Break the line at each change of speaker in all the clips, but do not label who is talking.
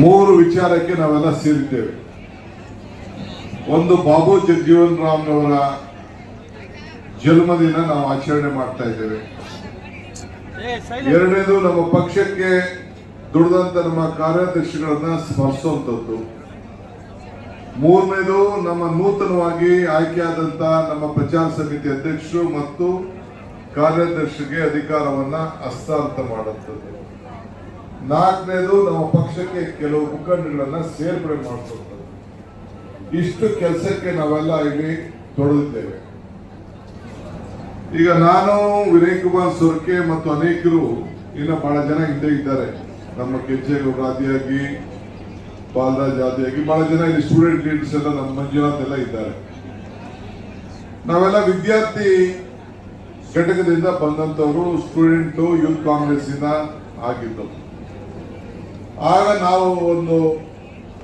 ಮೂರು ವಿಚಾರಕ್ಕೆ ನಾವೆಲ್ಲ ಸೇರಿದ್ದೇವೆ. ಒಂದು ಬಾಬು ಜಗಜೀವನ್ ರಾಮ್ ಅವರ ಜನ್ಮದಿನ ನಾವು ಆಚರಣೆ ಮಾಡ್ತಾ ಇದ್ದೇವೆ. ಎರಡನೇದು ನಮ್ಮ ಪಕ್ಷಕ್ಕೆ ದುಡಿದಂತ ನಮ್ಮ ಕಾರ್ಯದರ್ಶಿಗಳನ್ನ ಸ್ಮರಿಸುವಂತದ್ದು ಮೂರನೇದು ನಮ್ಮ ನೂತನವಾಗಿ ಆಯ್ಕೆಯಾದಂತ ನಮ್ಮ ಪ್ರಚಾರ ಸಮಿತಿ ಅಧ್ಯಕ್ಷರು ಮತ್ತು ಕಾರ್ಯದರ್ಶಿಗೆ ಅಧಿಕಾರವನ್ನ ಹಸ್ತಾಂತರ ಮಾಡುತ್ತದೆ ನಾಲ್ಕನೇದು ನಮ್ಮ ಪಕ್ಷಕ್ಕೆ ಕೆಲವು ಮುಖಂಡಗಳನ್ನ ಸೇರ್ಪಡೆ ಮಾಡಿಸುತ್ತದೆ ಇಷ್ಟು ಕೆಲಸಕ್ಕೆ ನಾವೆಲ್ಲ ಇಲ್ಲಿ ತೊಡಗಿದ್ದೇವೆ. ಈಗ ನಾನು, ವಿನಯ್ ಕುಮಾರ್ ಸೊರ್ಕೆ ಮತ್ತು ಅನೇಕರು ಇನ್ನು ಬಹಳ ಜನ ಹಿಂದೆ ಇದ್ದಾರೆ. ನಮ್ಮ ಕೆಂಚೇಗೌಡರ ಆದಿಯಾಗಿ, ಬಾಲರಾಜ್ ಆದಿಯಾಗಿ, ಬಹಳ ಜನ ಇಲ್ಲಿ ಸ್ಟೂಡೆಂಟ್ ಲೀಡರ್ಸ್ ಎಲ್ಲ ನಮ್ಮ ಮಂಜುನಾಥ್ ಎಲ್ಲ ಇದ್ದಾರೆ. ನಾವೆಲ್ಲ ವಿದ್ಯಾರ್ಥಿ ಘಟಕದಿಂದ ಬಂದಂತವರು ಸ್ಟೂಡೆಂಟ್ ಯೂತ್ ಕಾಂಗ್ರೆಸ್ ಇಂದ ಆಗಿದ್ದು ಆಗ ನಾವು ಒಂದು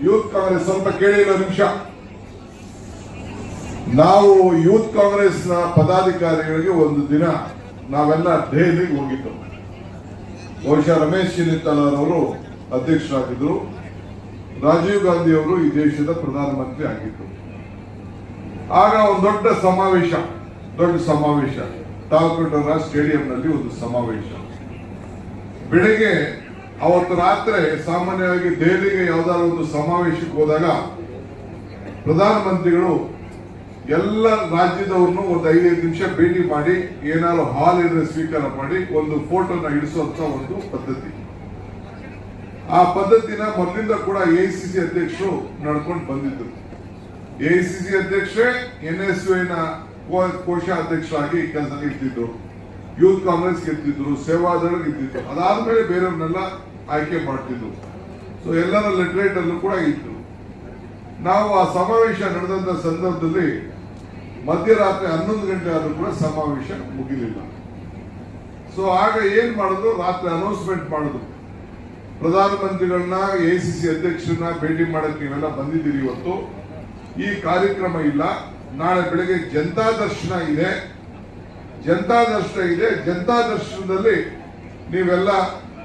ಯೂತ್ ಕಾಂಗ್ರೆಸ್ ಸ್ವಲ್ಪ ಕೇಳಿರೋ ನಿಮಿಷ. ನಾವು ಯೂತ್ನ ಪದಾಧಿಕಾರಿಗಳಿಗೆ ಒಂದು ದಿನ ನಾವೆಲ್ಲ ದೆಹಲಿಗೆ ಹೋಗಿದ್ದು ಬಹುಶಃ ರಮೇಶ್ ಅವರು ಅಧ್ಯಕ್ಷರಾಗಿದ್ರು ರಾಜೀವ್ ಗಾಂಧಿ ಅವರು ಈ ದೇಶದ ಪ್ರಧಾನಮಂತ್ರಿ ಆಗಿದ್ದರು ಆಗ ಒಂದು ದೊಡ್ಡ ಸಮಾವೇಶ ದೊಡ್ಡ ಸಮಾವೇಶ. ತಾಲ್ಕೊಟ್ಟರ ಸ್ಟೇಡಿಯಂನಲ್ಲಿ ಒಂದು ಸಮಾವೇಶ. ಬೆಳಿಗ್ಗೆ ಅವತ್ತು ರಾತ್ರಿ ಸಾಮಾನ್ಯವಾಗಿ ದೆಹಲಿಗೆ ಯಾವ್ದಾದ್ರು ಒಂದು ಸಮಾವೇಶಕ್ಕೆ ಹೋದಾಗ ಪ್ರಧಾನಮಂತ್ರಿಗಳು ಎಲ್ಲ ರಾಜ್ಯದವ್ರನ್ನು ಒಂದು ಐದೈದು ನಿಮಿಷ ಭೇಟಿ ಮಾಡಿ, ಏನಾದ್ರು ಹಾಲ್ ಇದ್ರೆ ಸ್ವೀಕಾರ ಮಾಡಿ ಒಂದು ಫೋಟೋನ ಇಡಿಸುವಂತ ಒಂದು ಪದ್ಧತಿ. ಆ ಪದ್ಧತಿನ ಮೊದಲಿಂದ ಕೂಡ ಎಐಸಿಸಿ ಅಧ್ಯಕ್ಷರು ನಡ್ಕೊಂಡು ಬಂದಿದ್ರು ಎಐಸಿಸಿ ಅಧ್ಯಕ್ಷರೇ ಎನ್ ಎಸ್ ಕೋಶ ಕೆಲಸ ಇರ್ತಿದ್ರು ಯೂತ್ ಕಾಂಗ್ರೆಸ್ ಗೆದ್ದಿದ್ರು, ಸೇವಾದಳ ಗೆದ್ದಿದ್ರು, ಅದಾದ್ಮೇಲೆ ಬೇರೆಯವ್ರನ್ನೆಲ್ಲ ಆಯ್ಕೆ ಮಾಡ್ತಿದ್ರು. ಸೊ ಎಲ್ಲರ ಲೆಟರೇಟ್ ಅಲ್ಲೂ ಕೂಡ ಇತ್ತು ನಾವು ಆ ಸಮಾವೇಶ ನಡೆದಂತ ಸಂದರ್ಭದಲ್ಲಿ ಮಧ್ಯರಾತ್ರಿ ಹನ್ನೊಂದು ಗಂಟೆ ಆದ್ರೂ ಕೂಡ ಸಮಾವೇಶ ಮುಗಿಲಿಲ್ಲ. ಸೊ ಆಗ ಏನ್ ಮಾಡಿದ್ರು? ರಾತ್ರಿ ಅನೌನ್ಸ್ಮೆಂಟ್ ಮಾಡಿದ್ರು. ಪ್ರಧಾನಮಂತ್ರಿಗಳನ್ನ ಸಿ ಅಧ್ಯಕ್ಷರನ್ನ ಭೇಟಿ ಮಾಡಕ್ಕೆ ನೀವೆಲ್ಲ ಬಂದಿದ್ದೀರಿ ಇವತ್ತು. ಈ ಕಾರ್ಯಕ್ರಮ ಇಲ್ಲ. ನಾಳೆ ಬೆಳಗ್ಗೆ ಜನತಾ ದರ್ಶನ ಇದೆ. ಜನತಾ ಇದೆ. ಜನತಾ ದರ್ಶನದಲ್ಲಿ ನೀವೆಲ್ಲ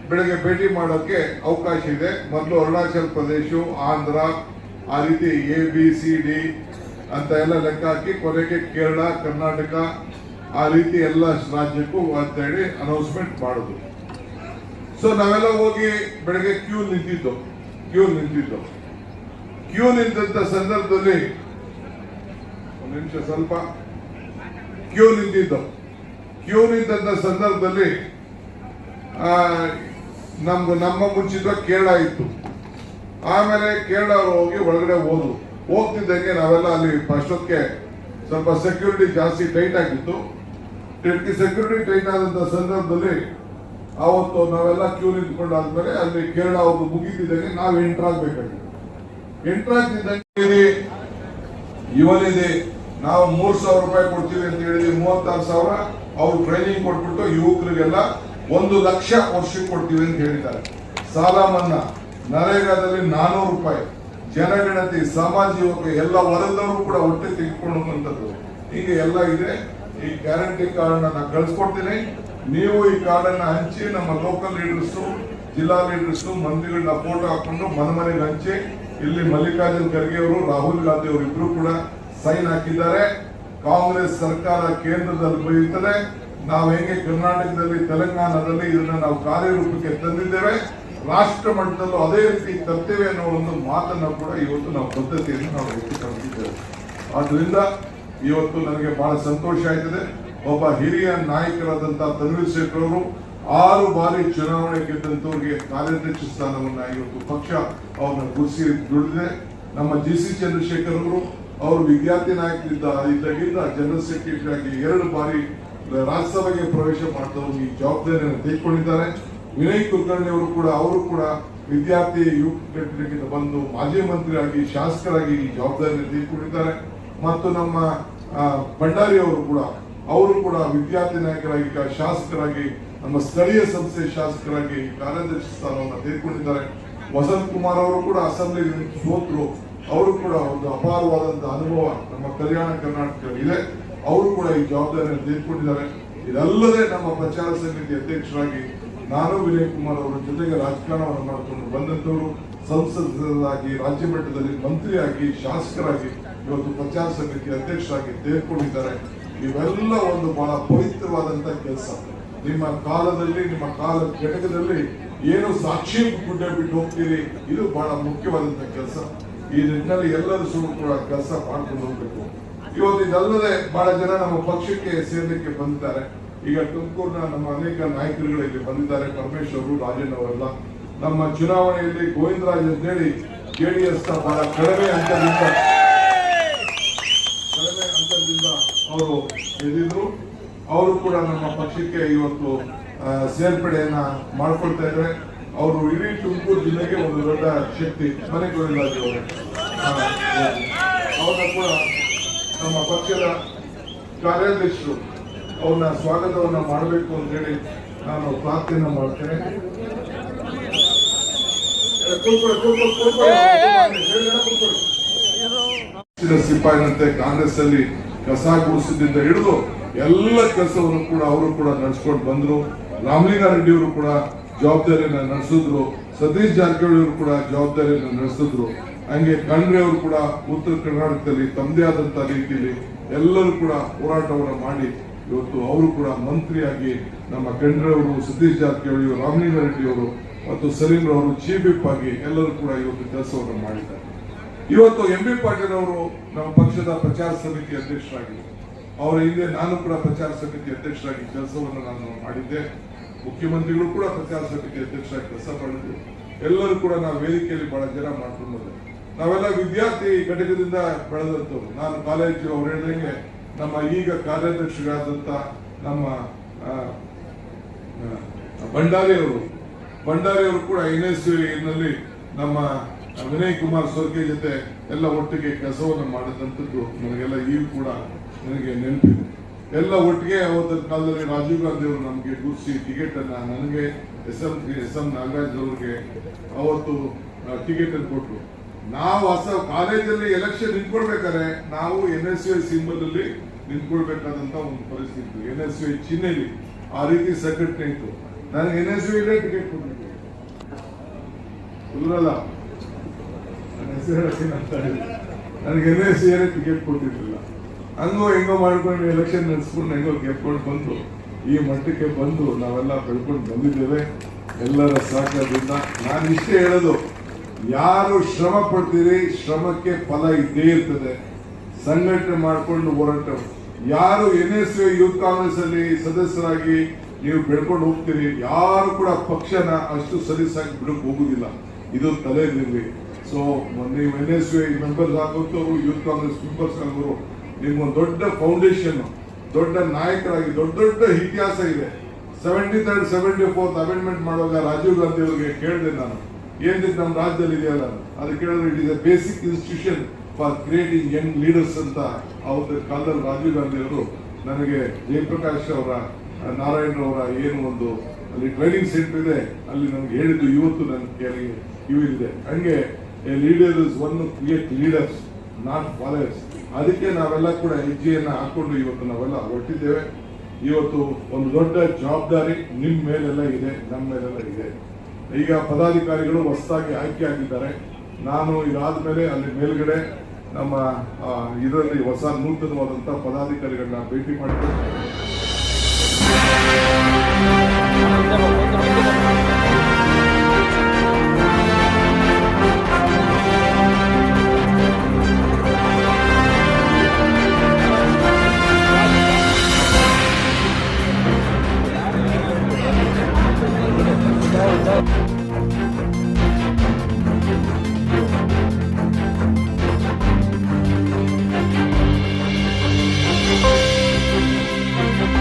ಬೆಳಗ್ಗೆ ಭೇಟಿ ಮಾಡೋಕೆ ಅವಕಾಶ ಇದೆ. ಮೊದಲು ಅರುಣಾಚಲ ಪ್ರದೇಶ, ಆಂಧ್ರ, ಆ ರೀತಿ ಎ ಬಿ ಸಿ ಡಿ ಅಂತ ಎಲ್ಲ ಲೆಕ್ಕ ಹಾಕಿ ಕೊನೆಗೆ ಕೇರಳ, ಕರ್ನಾಟಕ, ಆ ರೀತಿ ಎಲ್ಲ ರಾಜ್ಯಕ್ಕೂ ಅಂತ ಹೇಳಿ ಅನೌನ್ಸ್ಮೆಂಟ್ ಮಾಡುದು. ಸೊ ನಾವೆಲ್ಲ ಹೋಗಿ ಬೆಳಗ್ಗೆ ಕ್ಯೂ ನಿಂತಿದ್ದು. ಕ್ಯೂ ನಿಂತಿದ್ದು. ಕ್ಯೂ ನಿಂತ ಸಂದರ್ಭದಲ್ಲಿ ಒಂದು ನಿಮಿಷ ಸ್ವಲ್ಪ. ಕ್ಯೂ ನಿಂತಿದ್ದು. ಕ್ಯೂ ನಿಂತ ಸಂದರ್ಭದಲ್ಲಿ ನಮ್ದು ನಮ್ಮ ಮುಂಚಿತ ಕೇರಳ ಇತ್ತು. ಆಮೇಲೆ ಕೇರಳ ಹೋಗಿ ಒಳಗಡೆ ಹೋದ್ರು. ಹೋಗ್ತಿದ್ದಂಗೆ ನಾವೆಲ್ಲ ಅಲ್ಲಿ ಫಸ್ಟಕ್ಕೆ ಸ್ವಲ್ಪ ಸೆಕ್ಯೂರಿಟಿ ಜಾಸ್ತಿ ಟೈಟ್ ಆಗಿತ್ತು. ಸೆಕ್ಯೂರಿಟಿ ಟೈಟ್ ಆದಂತ ಸಂದರ್ಭದಲ್ಲಿ ಅವತ್ತು ನಾವೆಲ್ಲ ಕ್ಯೂ ನಿಂತ್ಕೊಂಡಾದ್ಮೇಲೆ ಅಲ್ಲಿ ಕೇರಳ ಅವ್ರದ್ದು ಮುಗಿದಿದ್ದಂಗೆ ನಾವು ಎಂಟರ್ ಆಗ್ಬೇಕಾಗಿತ್ತು. ಎಂಟರ್ ಆಗ್ತಿದ್ದಂಗೆ ಇವನಿದೆ, ನಾವು ಮೂರ್ ಸಾವಿರ ರೂಪಾಯಿ ಕೊಡ್ತೀವಿ ಅಂತ ಹೇಳಿದ್ವಿ, ಮೂವತ್ತಾರು ಸಾವಿರ. ಅವ್ರು ಟ್ರೈನಿಂಗ್ ಕೊಟ್ಬಿಟ್ಟು ಯುವಕರಿಗೆಲ್ಲ ಒಂದು ಲಕ್ಷ ವರ್ಷಕ್ಕೆ ಕೊಡ್ತೀವಿ ಅಂತ ಹೇಳಿದ್ದಾರೆ. ಸಾಲ ಮನ್ನಾ. ನರೇಗಾದಲ್ಲಿ ನಾನೂರು ರೂಪಾಯಿ. ಜನಗಣತಿ, ಸಮಾಜ ಯುವಕ, ಎಲ್ಲ ವರ್ಗದವರು ಕೂಡ ಹೊಟ್ಟೆ ತೆಗೆದುಕೊಂಡು ಹೋಗುವಂಥದ್ದು ಹೀಗೆ ಎಲ್ಲ ಇದೆ. ಈ ಗ್ಯಾರಂಟಿ ಕಾರ್ಡ್ ನಾನು ಕಳ್ಸಿಕೊಡ್ತೀನಿ. ನೀವು ಈ ಕಾರ್ಡ್ ಅನ್ನ ಹಂಚಿ ನಮ್ಮ ಲೋಕಲ್ ಲೀಡರ್ಸ್ ಜಿಲ್ಲಾ ಲೀಡರ್ಸ್ ಮಂತ್ರಿಗಳನ್ನ ಫೋಟೋ ಹಾಕೊಂಡು ಮನೆ ಮನೆಗೆ ಹಂಚಿ. ಇಲ್ಲಿ ಮಲ್ಲಿಕಾರ್ಜುನ್ ಖರ್ಗೆ ಅವರು, ರಾಹುಲ್ ಗಾಂಧಿ ಅವರು ಕೂಡ ಸೈನ್ ಹಾಕಿದ್ದಾರೆ. ಕಾಂಗ್ರೆಸ್ ಸರ್ಕಾರ ಕೇಂದ್ರದಲ್ಲಿ ಬರೀತದೆ ನಾವು ಹೇಗೆ ಕರ್ನಾಟಕದಲ್ಲಿ, ತೆಲಂಗಾಣದಲ್ಲಿ ಇದನ್ನ ನಾವು ಕಾರ್ಯರೂಪಕ್ಕೆ ತಂದಿದ್ದೇವೆ, ರಾಷ್ಟ್ರ ಮಟ್ಟದಲ್ಲೂ ಅದೇ ರೀತಿ ತರ್ತೇವೆ ಅನ್ನೋ ಒಂದು ಮಾತನ್ನು ಕೂಡ ಇವತ್ತು ನಾವು ಪದ್ಧತಿಯನ್ನು ನಾವು ವ್ಯಕ್ತಪಡಿಸಿದ್ದೇವೆ ಆದ್ರಿಂದ ಇವತ್ತು ನನಗೆ ಬಹಳ ಸಂತೋಷ ಆಯ್ತದೆ. ಒಬ್ಬ ಹಿರಿಯ ನಾಯಕರಾದಂತಹ ತನ್ವೀರ್ ಶೇಖರ್ ಅವರು ಆರು ಬಾರಿ ಚುನಾವಣೆ ಗೆದ್ದಂತವರಿಗೆ ಕಾರ್ಯಾಧ್ಯಕ್ಷ ಸ್ಥಾನವನ್ನ ಇವತ್ತು ಪಕ್ಷ ಅವ್ರನ್ನ ಗುರುಸಿ ದುಡಿದಿದೆ. ನಮ್ಮ ಜಿ ಸಿ ಚಂದ್ರಶೇಖರ್ ಅವರು ಅವರು ವಿದ್ಯಾರ್ಥಿ ನಾಯಕರಿದ್ದ ಇದ್ದಾಗಿಂದ ಜನರಲ್ ಸೆಕ್ರೆಟರಿ ಆಗಿ ಎರಡು ಬಾರಿ ರಾಜ್ಯಸಭೆಗೆ ಪ್ರವೇಶ ಮಾಡ್ತಾ ಈ ಜವಾಬ್ದಾರಿಯನ್ನು ತೆಗೆದುಕೊಂಡಿದ್ದಾರೆ. ವಿನಯ್ ಕುಲಕರ್ಣಿ ಅವರು ಕೂಡ ಅವರು ಕೂಡ ವಿದ್ಯಾರ್ಥಿ ಯುವ ಘಟನೆಯಿಂದ ಬಂದು ಮಾಜಿ ಮಂತ್ರಿಯಾಗಿ, ಶಾಸಕರಾಗಿ ಈ ಜವಾಬ್ದಾರಿಯನ್ನು ತೆಗೆದುಕೊಂಡಿದ್ದಾರೆ. ಮತ್ತು ನಮ್ಮ ಭಂಡಾರಿ ಅವರು ಕೂಡ ಅವರು ಕೂಡ ವಿದ್ಯಾರ್ಥಿ ನಾಯಕರಾಗಿ ಶಾಸಕರಾಗಿ, ನಮ್ಮ ಸ್ಥಳೀಯ ಸಂಸ್ಥೆ ಶಾಸಕರಾಗಿ ಕಾರ್ಯದರ್ಶಿ ಸ್ಥಾನವನ್ನು ತೆಗೆದುಕೊಂಡಿದ್ದಾರೆ. ವಸಂತ್ ಕುಮಾರ್ ಅವರು ಕೂಡ ಅಸೆಂಬ್ಲಿ ಸೋತರು. ಅವರು ಕೂಡ ಒಂದು ಅಪಾರವಾದಂತಹ ಅನುಭವ ನಮ್ಮ ಕಲ್ಯಾಣ ಕರ್ನಾಟಕ ಇದೆ. ಅವರು ಕೂಡ ಈ ಜವಾಬ್ದಾರಿಯನ್ನು ತೆಗೆದುಕೊಂಡಿದ್ದಾರೆ. ಇದಲ್ಲದೆ ನಮ್ಮ ಪ್ರಚಾರ ಸಮಿತಿ ಅಧ್ಯಕ್ಷರಾಗಿ ನಾನು ವಿನಯ್ ಕುಮಾರ್ ಅವರ ಜೊತೆಗೆ ರಾಜಕಾರಣವನ್ನು ಮಾಡಿಕೊಂಡು ಬಂದಂತವರು ಸಂಸದರಾಗಿ, ರಾಜ್ಯ ಮಟ್ಟದಲ್ಲಿ ಮಂತ್ರಿಯಾಗಿ, ಶಾಸಕರಾಗಿ ಇವತ್ತು ಪ್ರಚಾರ ಸಮಿತಿ ಅಧ್ಯಕ್ಷರಾಗಿ ತೇರ್ಕೊಂಡಿದ್ದಾರೆ ಇವೆಲ್ಲ ಒಂದು ಬಹಳ ಪವಿತ್ರವಾದಂತಹ ಕೆಲಸ. ನಿಮ್ಮ ಕಾಲದಲ್ಲಿ, ನಿಮ್ಮ ಕಾಲ ಘಟಕದಲ್ಲಿ ಏನು ಸಾಕ್ಷಿ ಗುಡ್ಡ ಬಿಟ್ಟು ಹೋಗ್ತೀರಿ? ಇದು ಬಹಳ ಮುಖ್ಯವಾದಂತಹ ಕೆಲಸ. ಈ ನಿಟ್ಟಿನಲ್ಲಿ ಎಲ್ಲರೂ ಕೂಡ ಕೆಲಸ ಮಾಡ್ಕೊಂಡು ಹೋಗ್ಬೇಕು. ಇವತ್ತು ಇದಲ್ಲದೆ ಬಹಳ ಜನ ನಮ್ಮ ಪಕ್ಷಕ್ಕೆ ಸೇರ್ಲಿಕ್ಕೆ ಬಂದಿದ್ದಾರೆ. ಈಗ ತುಮಕೂರಿನ ನಮ್ಮ ಅನೇಕ ನಾಯಕರುಗಳು ಇಲ್ಲಿ ಬಂದಿದ್ದಾರೆ. ಪರಮೇಶ್ವರ್ ಅವರು, ರಾಜಣ್ಣ ಅವರೆಲ್ಲ. ನಮ್ಮ ಚುನಾವಣೆಯಲ್ಲಿ ಗೋವಿಂದರಾಜ್ ಅಂತೇಳಿ ಜೆಡಿಎಸ್ನ ಬಹಳ ಕಡಿಮೆ ಅಂತದಿಂದ ಕಡಿಮೆ ಅಂತದಿಂದ ಅವರು ಗೆದ್ದಿದ್ರು. ಅವರು ಕೂಡ ನಮ್ಮ ಪಕ್ಷಕ್ಕೆ ಇವತ್ತು ಸೇರ್ಪಡೆಯನ್ನ ಮಾಡ್ಕೊಳ್ತಾ ಇದ್ದಾರೆ. ಅವರು ಇಡೀ ತುಮಕೂರು ಜಿಲ್ಲೆಗೆ ಒಂದು ದೊಡ್ಡ ಶಕ್ತಿ. ಮನೆ ಗೋವಿಂದರಾಜ್ ಅವರು. ಅವ್ರನ್ನ ಕೂಡ ನಮ್ಮ ಪಕ್ಷದ ಕಾರ್ಯಾಧ್ಯಕ್ಷರು ಅವ್ರನ್ನ ಸ್ವಾಗತವನ್ನ ಮಾಡಬೇಕು ಅಂತ ಹೇಳಿ ನಾನು ಪ್ರಾರ್ಥನೆ ಮಾಡ್ತೇನೆ ಸಿಪಾಯಿನಂತೆ ಕಾಂಗ್ರೆಸ್ ಅಲ್ಲಿ ಕಸ ಗುಡಿಸಿದಿಂದ ಹಿಡಿದು ಎಲ್ಲ ಕೆಲಸವನ್ನು ಕೂಡ ಅವರು ಕೂಡ ನಡೆಸ್ಕೊಂಡು ಬಂದ್ರು. ರಾಮಲಿಂಗಾರೆಡ್ಡಿ ಅವರು ಕೂಡ ಜವಾಬ್ದಾರಿಯನ್ನ ನಡೆಸಿದ್ರು. ಸತೀಶ್ ಜಾರಕಿಹೊಳಿ ಅವರು ಕೂಡ ಜವಾಬ್ದಾರಿಯನ್ನು ನಡೆಸಿದ್ರು. ಹಂಗೆ ಖಂಡ್ರೆ ಅವರು ಕೂಡ ಉತ್ತರ ಕರ್ನಾಟಕದಲ್ಲಿ ತಮ್ಮದೇ ಆದಂತಹ ರೀತಿಯಲ್ಲಿ ಎಲ್ಲರೂ ಕೂಡ ಹೋರಾಟವನ್ನು ಮಾಡಿ ಇವತ್ತು ಅವರು ಕೂಡ ಮಂತ್ರಿಯಾಗಿ ನಮ್ಮ ಖಂಡ್ರೆ ಅವರು ಸತೀಶ್ ಜಾರಕಿಹೊಳಿ ರಾಮಲಿಂಗಾರೆಡ್ಡಿ ಅವರು ಮತ್ತು ಸಲೀಂ ಅವರು ಚೀಫ್ ವಿಪ್ ಆಗಿ ಎಲ್ಲರೂ ಕೂಡ ಇವತ್ತು ಕೆಲಸವನ್ನು ಮಾಡಿದ್ದಾರೆ. ಇವತ್ತು ಎಂ ಬಿ ಪಾಟೀಲ್ ಅವರು ನಮ್ಮ ಪಕ್ಷದ ಪ್ರಚಾರ ಸಮಿತಿ ಅಧ್ಯಕ್ಷರಾಗಿದ್ದರು ಅವರ ಹಿಂದೆ ನಾನು ಕೂಡ ಪ್ರಚಾರ ಸಮಿತಿ ಅಧ್ಯಕ್ಷರಾಗಿ ಕೆಲಸವನ್ನು ನಾನು ಮಾಡಿದ್ದೆ. ಮುಖ್ಯಮಂತ್ರಿಗಳು ಕೂಡ ಪ್ರಚಾರ ಸಮಿತಿ ಅಧ್ಯಕ್ಷರಾಗಿ ಕೆಲಸ ಮಾಡಿದ್ರು. ಎಲ್ಲರೂ ಕೂಡ ನಾವು ವೇದಿಕೆಯಲ್ಲಿ ಬಹಳ ಜನ ಮಾಡ್ಕೊಂಡು ನಾವೆಲ್ಲ ವಿದ್ಯಾರ್ಥಿ ಘಟಕದಿಂದ ಬೆಳೆದಂತವ್ರು ನಾನು ಕಾಲೇಜು ಅವ್ರು ಹೇಳಿದಂಗೆ ನಮ್ಮ ಈಗ ಕಾರ್ಯಾಧ್ಯಕ್ಷರಾದಂತ ನಮ್ಮ ಭಂಡಾರಿ ಅವರು. ಭಂಡಾರಿ ಅವರು ಕೂಡ ಎನ್ ಎಸ್ನಲ್ಲಿ ನಮ್ಮ ವಿನಯ್ ಕುಮಾರ್ ಸೊರ್ಕೆ ಜೊತೆ ಎಲ್ಲ ಒಟ್ಟಿಗೆ ಕೆಲಸವನ್ನು ಮಾಡಿದಂಥದ್ದು ನನಗೆಲ್ಲ ಈಗ ಕೂಡ ನನಗೆ ನೆನಪಿದೆ. ಎಲ್ಲ ಒಟ್ಟಿಗೆ ಅವತ್ತಿನ ಕಾಲದಲ್ಲಿ ರಾಜೀವ್ ಗಾಂಧಿ ಅವರು ನಮಗೆ ಗುರುಸಿ ಟಿಕೆಟ್ ಅನ್ನ ನನಗೆ S M S M Nagaraj ಅವರಿಗೆ ಅವತ್ತು ಟಿಕೆಟ್ ಅನ್ನು ಕೊಟ್ಟರು ನಾವು ಹೊಸ ಕಾಲೇಜಲ್ಲಿ ಎಲೆಕ್ಷನ್ ನಿಂತ್ಕೊಳ್ಬೇಕಾದ್ರೆ ನಾವು ಎನ್ ಎಸ್ ಯು ಸಿಂಬಲ್ ನಿಂತ್ಕೊಳ್ಬೇಕಾದಂತ ಒಂದು ಪರಿಸ್ಥಿತಿ. ಎನ್ ಎಸ್ ಯು ಚಿಹ್ನೆಲಿ ಆ ರೀತಿ ಸಂಘಟನೆ ಇತ್ತು. ನನಗೆ ಎನ್ ಎಸ್ ಇಲ್ಲೇ ಟಿಕೆಟ್ ಕೊಟ್ಟಿದ್ದೆ ಇಲ್ಲಲ್ಲ ನನ್ನ ಹೆಸರು ನನಗೆ ಎನ್ ಎಸ್ ಯು ಟಿಕೆಟ್ ಕೊಟ್ಟಿದ್ದಿಲ್ಲ ಹಂಗೋ ಹೆಂಗೋ ಮಾಡ್ಕೊಂಡು ಎಲೆಕ್ಷನ್ ನಡೆಸ್ಕೊಂಡು ಹೆಂಗೋ ಗೆಲ್ಕೊಂಡು ಬಂದು, ಈ ಮಟ್ಟಕ್ಕೆ ಬಂದು ನಾವೆಲ್ಲ ಬೆಳ್ಕೊಂಡು ಬಂದಿದ್ದೇವೆ. ಎಲ್ಲರ ಸಹಕಾರದಿಂದ ನಾನು ಇಷ್ಟೇ ಹೇಳೋದು. ಯಾರು ಶ್ರಮ ಪಡ್ತೀರಿ, ಶ್ರಮಕ್ಕೆ ಫಲ ಇದ್ದೇ ಇರ್ತದೆ. ಸಂಘಟನೆ ಮಾಡಿಕೊಂಡು ಹೋರಾಟ ಯಾರು ಎನ್ ಎಸ್ ಯೂತ್ ಕಾಂಗ್ರೆಸ್ ಅಲ್ಲಿ ಸದಸ್ಯರಾಗಿ ನೀವು ಬೆಳ್ಕೊಂಡು ಹೋಗ್ತೀರಿ, ಯಾರು ಕೂಡ ಪಕ್ಷನ ಅಷ್ಟು ಸಲೀಸಾಗಿ ಬಿಡಕ್ ಹೋಗುದಿಲ್ಲ. ಇದು ತಲೆಯಲ್ಲಿರಲಿ ಸೊ ನೀವು ಎನ್ ಎಸ್ ಮೆಂಬರ್ಸ್ ಆಗುತ್ತವರು ಯೂತ್ ಕಾಂಗ್ರೆಸ್ ಮೆಂಬರ್ಸ್ ಆಗೋರು ನಿಮ್ಗೊಂದು ದೊಡ್ಡ ಫೌಂಡೇಶನ್ ದೊಡ್ಡ ನಾಯಕರಾಗಿ, ದೊಡ್ಡ ದೊಡ್ಡ ಇತಿಹಾಸ ಇದೆ. Seventy third seventy fourth amendment ಮಾಡುವಾಗ ರಾಜೀವ್ ಗಾಂಧಿ ಅವರಿಗೆ ಕೇಳಿದೆ ನಾನು. ಏನಿದೆ ನಮ್ಮ ರಾಜ್ಯದಲ್ಲಿ ಇದೆಯಲ್ಲ ಅದಕ್ಕೆ ಹೇಳಿದ್ರೆ it is a basic institution for creating young leaders ಅಂತ ಅವ್ರ ಕಾಲದಲ್ಲಿ ರಾಜೀವ್ ಗಾಂಧಿ ಅವರು ನನಗೆ ಜಯಪ್ರಕಾಶ್ ಅವರ, ನಾರಾಯಣ ಅವರ ಏನು ಒಂದು ಅಲ್ಲಿ ಟ್ರೈನಿಂಗ್ ಸೆಂಟರ್ ಇದೆ, ಅಲ್ಲಿ ನಮ್ಗೆ ಹೇಳಿದ್ದು ಇವತ್ತು ನನ್ನ ಕೇಳಿ ಇದೆ ಹಂಗೆ leader is one create leaders not followers ಅದಕ್ಕೆ ನಾವೆಲ್ಲ ಕೂಡ ಹೆಜ್ಜೆಯನ್ನ ಹಾಕೊಂಡು ಇವತ್ತು ನಾವೆಲ್ಲ ಹೊರಟಿದ್ದೇವೆ. ಇವತ್ತು ಒಂದು ದೊಡ್ಡ ಜವಾಬ್ದಾರಿ ನಿಮ್ಮ ಮೇಲೆಲ್ಲ ಇದೆ ನಮ್ಮ ಮೇಲೆಲ್ಲ ಇದೆ. ಈಗ ಪದಾಧಿಕಾರಿಗಳು ಹೊಸದಾಗಿ ಆಯ್ಕೆ ಆಗಿದ್ದಾರೆ. ನಾನು ಇದಾದ ಮೇಲೆ ಅಲ್ಲಿ ಮೇಲ್ಗಡೆ ನಮ್ಮ ಇದರಲ್ಲಿ ಹೊಸ ನೂತನವಾದಂತಹ ಪದಾಧಿಕಾರಿಗಳನ್ನ ಭೇಟಿ ಮಾಡಿದ್ದೇನೆ